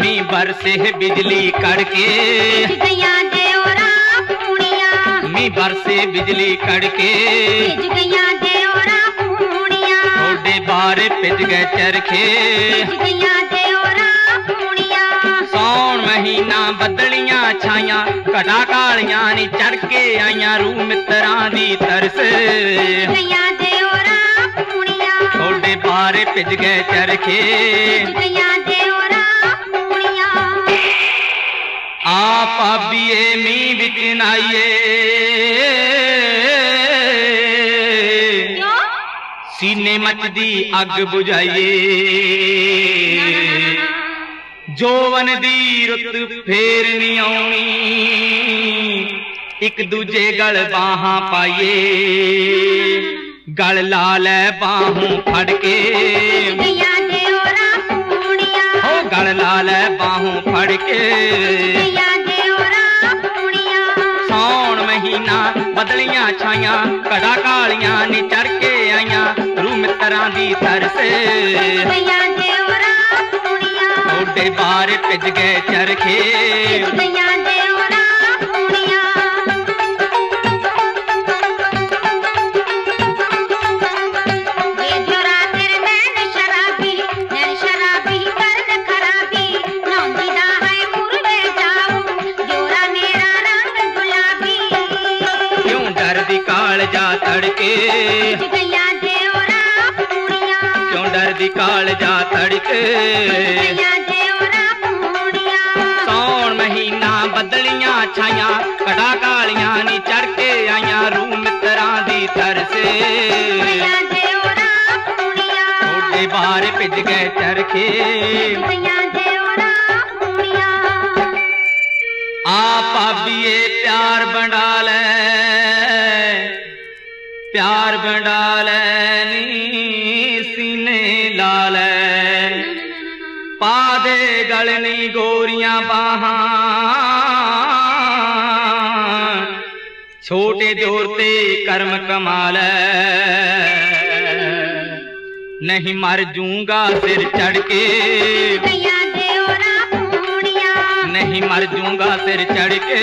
मी बरसे बिजली कड़के। मी बरसे बिजली कड़के। थोड़े बार पिज गए चरखे। सौन महीना बदलिया छाइया कड़ा कालिया नी चढ़के आईया रू मित्रा दी तरस थोड़े बार पिज गए चरखे। आप अबिए मी बिकनाइए सीने मच दी अग बुझाइए। जोवन दी रुत फेरनी आनी एक दूजे गल बाहा पाइए। गल लाल बाहू फड़के। हाँ, गल लाल बाहू फड़के। ਛਾਈਆਂ ਘੜਾ ਕਾਲੀਆਂ ਨੀ ਚੜ ਕੇ ਆਈਆਂ ਰੂ ਮਿੱਤਰਾਂ ਦੀ ਤਰਸ ਗਈਆਂ ਦਿਓਰਾ ਪੂਣੀਆਂ ਤੁਹਾਡੇ ਬਾਰੇ ਭਿੱਜ ਗਏ ਚਰਖੇ ਭਿੱਜ ਗਈਆਂ तड़के। क्यों डर दी काल जा तड़के? सौन महीना बदलियाँ छाया कड़ा कालिया नी चढ़के रू मित्रा दी तरसे। बार भिज गए चरखे। आप भाभी प्यार बना लै। प्यार बंडाल सीने लाल पा दे गलनी गोरिया बाहा। छोटे जोरते कर्म कमाल नहीं मर जूँगा सिर चढ़ के नहीं मर जूँगा सिर चढ़ के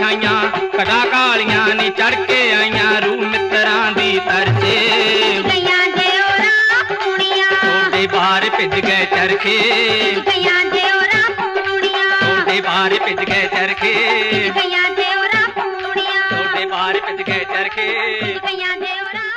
ਛਾਈਆਂ ਕੜਾ ਕਾਲੀਆਂ ਨੀ ਚੜ ਕੇ ਆਈਆਂ ਰੂ ਮਿੱਤਰਾਂ ਦੀ ਤਰਸੇ ਗਈਆਂ ਦਿਓਰਾ ਪੂਣੀਆਂ ਤੁਹਾਡੇ ਬਾਹਰ ਭਿੱਜ ਗਏ ਚਰਖੇ ਗਈਆਂ ਦਿਓਰਾ ਪੂਣੀਆਂ ਤੁਹਾਡੇ ਬਾਹਰ ਭਿੱਜ ਗਏ ਚਰਖੇ ਗਈਆਂ ਦਿਓਰਾ ਪੂਣੀਆਂ ਤੁਹਾਡੇ ਬਾਹਰ ਭਿੱਜ ਗਏ ਚਰਖੇ ਗਈਆਂ ਦਿਓਰਾ